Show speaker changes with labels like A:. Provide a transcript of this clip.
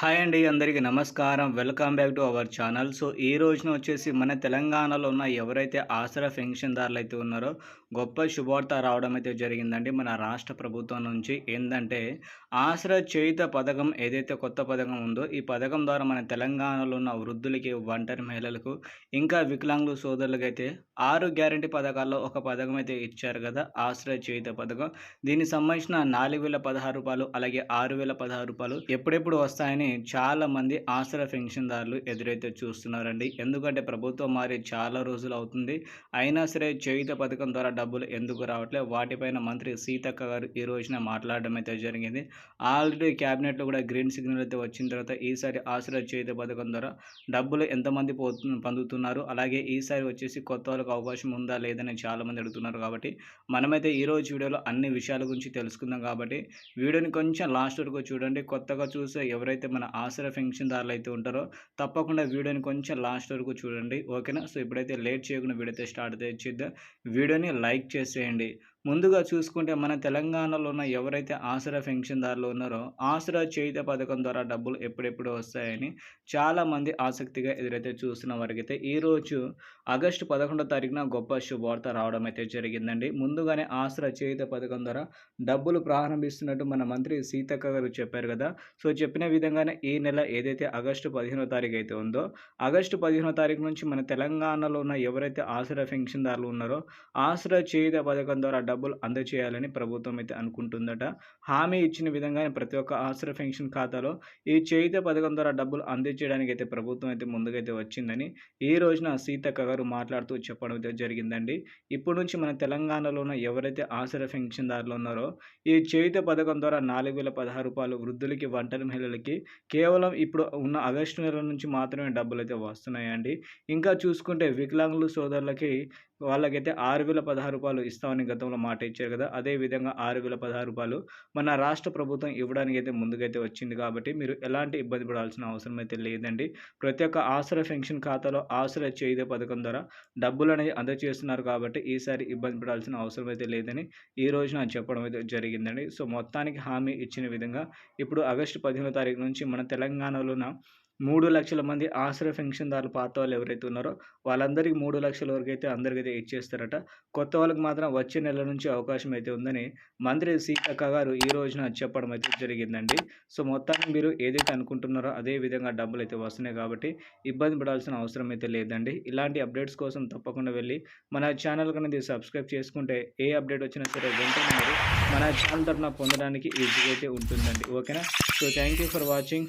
A: Hi అండి అందరికీ నమస్కారం. Welcome back to our channel. So ఈ రోజున వచ్చేసి మన తెలంగాణలో ఉన్న ఎవరైతే ఆసరా పెన్షన్దారులు అయితే ఉన్నారో గొప్ప శుభార్త రావడం అయితే జరిగిందండి మన రాష్ట్ర ప్రభుత్వం నుంచి. ఏంటంటే ఆసరా చేయుత పథకం ఏదైతే కొత్త పథకం ఉందో ఈ పథకం ద్వారా మన తెలంగాణలో ఉన్న వృద్ధులకి ఒంటరి మహిళలకు ఇంకా వికలాంగులు సోదరులకు అయితే ఆరు గ్యారంటీ పథకాల్లో ఒక పథకం అయితే ఇచ్చారు కదా ఆసరా చేయుత పథకం. దీనికి సంబంధించిన నాలుగు వేల పదహారు రూపాయలు అలాగే ఆరు వేల పదహారు రూపాయలు ఎప్పుడెప్పుడు వస్తాయని చాలా మంది ఆసరా పెన్షన్దారులు ఎదురైతే చూస్తున్నారండి. ఎందుకంటే ప్రభుత్వం మారి చాలా రోజులు అవుతుంది. అయినా సరే చేయుత పథకం ద్వారా డబ్బులు ఎందుకు రావట్లేదు వాటిపైన మంత్రి సీతక్క గారు ఈ రోజున మాట్లాడడం అయితే జరిగింది. ఆల్రెడీ క్యాబినెట్లో కూడా గ్రీన్ సిగ్నల్ అయితే వచ్చిన తర్వాత ఈసారి ఆసరా చేయుత పథకం ద్వారా డబ్బులు ఎంతమంది పోతు పొందుతున్నారు? అలాగే ఈసారి వచ్చేసి కొత్త వాళ్ళకి అవకాశం ఉందా లేదని చాలామంది అడుగుతున్నారు కాబట్టి మనమైతే ఈ రోజు వీడియోలో అన్ని విషయాల గురించి తెలుసుకుందాం కాబట్టి వీడియోని కొంచెం లాస్ట్ వరకు చూడండి. కొత్తగా చూసే ఎవరైతే మన ఆసరా పెన్షన్దారులు అయితే ఉంటారో తప్పకుండా వీడియోని కొంచెం లాస్ట్ వరకు చూడండి. ఓకేనా? సో ఇప్పుడైతే లేట్ చేయకుండా వీడియో అయితే స్టార్ట్ చేద్దాం. వీడియోని లైక్ చేసేయండి. ముందుగా చూసుకుంటే మన తెలంగాణలో ఉన్న ఎవరైతే ఆసరా పెన్షన్దారులు ఉన్నారో ఆసరా చేయుత పథకం ద్వారా డబ్బులు ఎప్పుడెప్పుడు వస్తాయని చాలామంది ఆసక్తిగా ఎదురైతే చూస్తున్న వారికైతే ఈరోజు ఆగస్టు పదకొండో తారీఖున గొప్ప శుభవార్త రావడం అయితే జరిగిందండి. ముందుగానే ఆసరా చేయుత పథకం ద్వారా డబ్బులు ప్రారంభిస్తున్నట్టు మన మంత్రి సీతక్క గారు చెప్పారు కదా. సో చెప్పిన విధంగానే ఈ నెల ఏదైతే ఆగస్టు పదిహేనో తారీఖు అయితే ఉందో ఆగస్టు పదిహేనో తారీఖు నుంచి మన తెలంగాణలో ఉన్న ఎవరైతే ఆసరా పెన్షన్దారులు ఉన్నారో ఆసరా చేయుత పథకం ద్వారా డబ్బులు అందజేయాలని ప్రభుత్వం అయితే అనుకుంటుందట. హామీ ఇచ్చిన విధంగానే ప్రతి ఒక్క ఆసరా పెన్షన్ ఖాతాలో ఈ చేయుత పథకం ద్వారా డబ్బులు అందించడానికి అయితే ప్రభుత్వం అయితే ముందుకైతే వచ్చిందని ఈ రోజున సీతక్క గారు మాట్లాడుతూ చెప్పడం అయితే జరిగిందండి. ఇప్పటి నుంచి మన తెలంగాణలో ఉన్న ఎవరైతే ఆసరా పెన్షన్దారులు ఉన్నారో ఈ చేయుత పథకం ద్వారా నాలుగు వేల పదహారు రూపాయలు వృద్ధులకి ఒంటరి మహిళలకి కేవలం ఇప్పుడు ఉన్న ఆగస్టు నెల నుంచి మాత్రమే డబ్బులు అయితే వస్తున్నాయండి. ఇంకా చూసుకుంటే వికలాంగులు సోదరులకి వాళ్ళకైతే ఆరు వేల పదహారు రూపాయలు ఇస్తామని గతంలో మాట ఇచ్చారు కదా. అదే విధంగా ఆరు వేల పదహారు రూపాయలు మన రాష్ట్ర ప్రభుత్వం ఇవ్వడానికి అయితే ముందుకైతే వచ్చింది కాబట్టి మీరు ఎలాంటి ఇబ్బంది పడాల్సిన అవసరం అయితే లేదండి. ప్రతి ఒక్క ఆసరా పెన్షన్ ఖాతాలో ఆసరా చేయుత పథకం ద్వారా డబ్బులు అనేది అందజేస్తున్నారు కాబట్టి ఈసారి ఇబ్బంది పడాల్సిన అవసరం అయితే లేదని ఈ రోజున చెప్పడం అయితే జరిగిందండి. సో మొత్తానికి హామీ ఇచ్చిన విధంగా ఇప్పుడు ఆగస్టు పదిహేనో తారీఖు నుంచి మన తెలంగాణలోన మూడు లక్షల మంది ఆశ్రయ పెన్షన్దారులు పాత వాళ్ళు ఎవరైతే ఉన్నారో వాళ్ళందరికీ మూడు లక్షల వరకు అయితే అందరికైతే ఇచ్చేస్తారట. కొత్త వాళ్ళకి మాత్రం వచ్చే నెల నుంచి అవకాశం అయితే ఉందని మంత్రి సీతక్క గారు ఈ రోజున చెప్పడం అయితే జరిగిందండి. సో మొత్తాన్ని మీరు ఏదైతే అనుకుంటున్నారో అదే విధంగా డబ్బులు అయితే వస్తున్నాయి కాబట్టి ఇబ్బంది పడాల్సిన అవసరం అయితే లేదండి. ఇలాంటి అప్డేట్స్ కోసం తప్పకుండా వెళ్ళి మన ఛానల్ అనేది సబ్స్క్రైబ్ చేసుకుంటే ఏ అప్డేట్ వచ్చినా సరే వెంటనే మీరు మన ఛానల్ తరఫున పొందడానికి ఈజీగా అయితే ఉంటుందండి. ఓకేనా? So thank you for watching.